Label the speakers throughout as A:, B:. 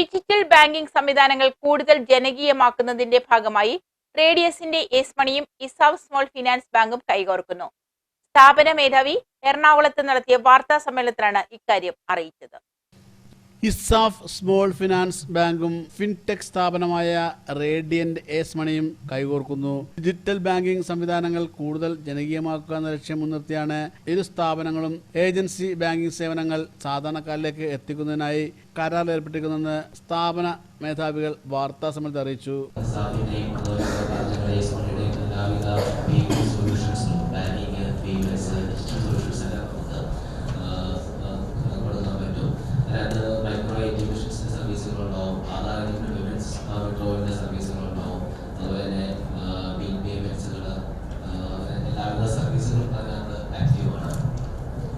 A: Digital banking സംവിധാനങ്ങൾ കൂടുതൽ ജനകീയമാക്കുന്നതിന്റെ ഭാഗമായി റേഡിയസിന്റെ എസ് മണിയും ഇസാവ് സ്മോൾ ഫിനാൻസ് ബാങ്കും കൈകോർക്കുന്നു. സ്ഥാപന മേധാവി എറണാകുളത്ത് നടത്തിയ വാർത്താ സമ്മേളനത്തിലാണ് ഇക്കാര്യം അറിയിച്ചത്.
B: ഇസാഫ് സ്മോൾ ഫിനാൻസ് ബാങ്കും ഫിൻടെക് സ്ഥാപനമായ റേഡിയന്റ് എസ് മണിയും കൈകോർക്കുന്നു. ഡിജിറ്റൽ ബാങ്കിംഗ് സംവിധാനങ്ങൾ കൂടുതൽ ജനകീയമാക്കുക എന്ന ലക്ഷ്യം മുൻനിർത്തിയാണ് ഇരു സ്ഥാപനങ്ങളും ഏജൻസി ബാങ്കിംഗ് സേവനങ്ങൾ സാധാരണക്കാരിലേക്ക് എത്തിക്കുന്നതിനായി കരാർ ഏർപ്പെട്ടിരിക്കുന്നതെന്ന് സ്ഥാപന മേധാവികൾ വാർത്താ സമ്മേളനത്തിൽ അറിയിച്ചു.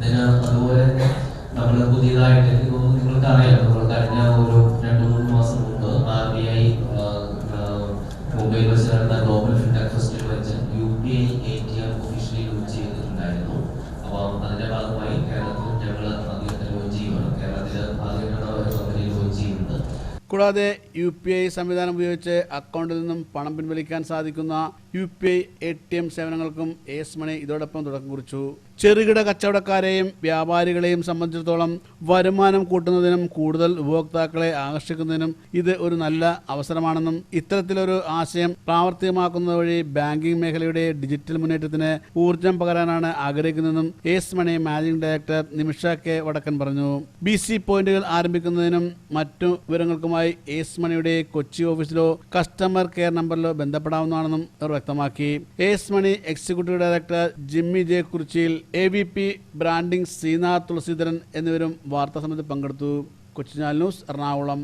C: ഇതിന് അതുപോലെ നമ്മൾ പുതിയതായിട്ട് നിങ്ങൾക്ക് അറിയാം നമ്മൾ കഴിഞ്ഞ ഒരു രണ്ട് മൂന്ന് മാസം മുമ്പ് ആർ ബി ഐ മുംബൈയിൽ വെച്ച് നടന്ന.
B: കൂടാതെ യു പി ഐ സംവിധാനം ഉപയോഗിച്ച് അക്കൗണ്ടിൽ നിന്നും പണം പിൻവലിക്കാൻ സാധിക്കുന്ന U P I A T M സേവനങ്ങൾക്കും എസ് മണി ഇതോടൊപ്പം തുടക്കം കുറിച്ചു. ചെറുകിട കച്ചവടക്കാരെയും വ്യാപാരികളെയും സംബന്ധിച്ചിടത്തോളം വരുമാനം കൂട്ടുന്നതിനും കൂടുതൽ ഉപഭോക്താക്കളെ ആകർഷിക്കുന്നതിനും ഇത് ഒരു നല്ല അവസരമാണെന്നും ഇത്തരത്തിലൊരു ആശയം പ്രാവർത്തികമാക്കുന്നത് വഴി ബാങ്കിംഗ് മേഖലയുടെ ഡിജിറ്റൽ മുന്നേറ്റത്തിന് ഊർജം പകരാനാണ് ആഗ്രഹിക്കുന്നതെന്നും S money managing director Nimisha K Vadakkan പറഞ്ഞു. ബി സി പോയിന്റുകൾ ആരംഭിക്കുന്നതിനും മറ്റു വിവരങ്ങൾക്കുമായി എസ് മണിയുടെ കൊച്ചി ഓഫീസിലോ കസ്റ്റമർ കെയർ നമ്പറിലോ ബന്ധപ്പെടാവുന്നതാണെന്നും അവർ വ്യക്തമാക്കി. S money executive director Jimmy J Kurichiyil A V P branding Sreenath Thulaseedharan എന്നിവരും വാർത്താ പങ്കെടുത്തു. കൊച്ചിനാൽ ന്യൂസ് എറണാകുളം.